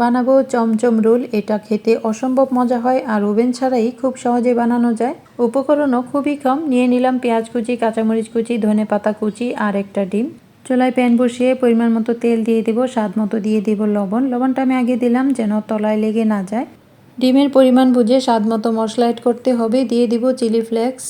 বানাবো চমচম রোল, এটা খেতে অসম্ভব মজা হয় আর ওভেন ছাড়াই খুব সহজে বানানো যায়। উপকরণও খুবই কম, নিয়ে নিলাম পেঁয়াজ কুচি, কাঁচামরিচ কুচি, ধনে পাতা কুচি আর একটা ডিম। চুলায় প্যান বসিয়ে পরিমাণ মতো তেল দিয়ে দেবো, স্বাদ মতো দিয়ে দেব লবণ। লবণটা আমি আগে দিলাম যেন তলায় লেগে না যায়। ডিমের পরিমাণ বুঝে স্বাদ মতো মশলা অ্যাড করতে হবে। দিয়ে দিব চিলি ফ্লেক্স,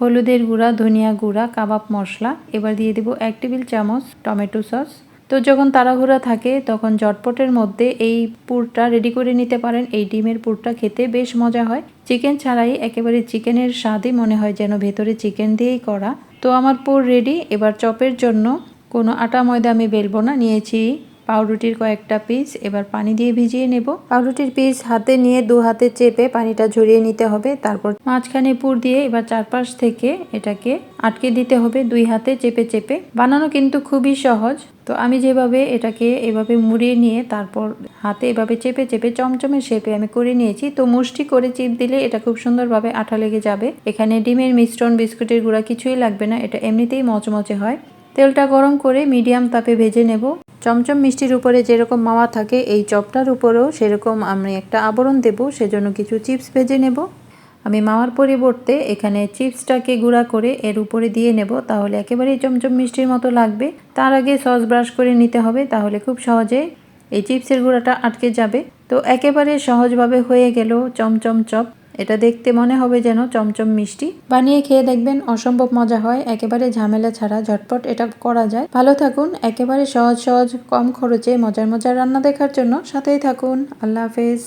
হলুদের গুঁড়া, ধনিয়া গুঁড়া, কাবাব মশলা। এবার দিয়ে দিব এক টেবিল চামচ টমেটো সস। তো যখন তাড়াহুড়া থাকে, তখন জটপটের মধ্যে এই পুরটা রেডি করে নিতে পারেন। এই ডিমের পুরটা খেতে বেশ মজা হয়। চিকেন ছাড়াই একেবারে চিকেনের স্বাদই মনে হয় যেন ভেতরে চিকেন দিয়েই করা। তো আমার পুর রেডি এবার চপের জন্য কোনো আটা ময়দা আমি বেলবো না। নিয়েছি পাউরুটির কয়েকটা পিস এবার পানি দিয়ে ভিজিয়ে নেব। পাউরুটির পিস হাতে নিয়ে দু হাতে চেপে পানিটা ঝরিয়ে নিতে হবে। তারপর মাঝখানে পুর দিয়ে এবার চারপাশ থেকে এটাকে আটকে দিতে হবে দুই হাতে চেপে চেপে। বানানো কিন্তু খুবই সহজ। তো আমি যেভাবে এটাকে এভাবে মুড়িয়ে নিয়ে তারপর হাতে এভাবে চেপে চেপে চমচমের শেপে আমি করে নিয়েছি। তো মুষ্টি করে চিপ দিলে এটা খুব সুন্দরভাবে আঠা লেগে যাবে। এখানে ডিমের মিশ্রণ, বিস্কুটের গুঁড়া কিছুই লাগবে না। এটা এমনিতেই মচমচে হয়। তেলটা গরম করে মিডিয়াম তাপে ভেজে নেব। চমচম মিষ্টির উপরে যেরকম মাওয়া থাকে, এই চপটার উপরেও সেরকম আমি একটা আবরণ দেব, সেজন্য কিছু চিপস ভেজে নেব। আমি মাওয়ার পরিবর্তে এখানে চিপসটাকে গুঁড়া করে এর উপরে দিয়ে নেব, তাহলে একেবারেই চমচম মিষ্টির মতো লাগবে। তার আগে সস ব্রাশ করে নিতে হবে, তাহলে খুব সহজে এই চিপসের গুঁড়াটা আটকে যাবে। তো একেবারে সহজভাবে হয়ে গেল চমচম চপ। এটা দেখতে মনে হবে যেন চমচম মিষ্টি। বানিয়ে খেয়ে দেখবেন অসম্ভব মজা হয়, একেবারে ঝামেলা ছাড়া। ঝটপট এটা করা যায়। ভালো থাকুন, একেবারে সহজ সহজ, কম খরচে মজার মজার রান্না দেখার জন্য। সাথেই থাকুন। আল্লাহ হাফেজ।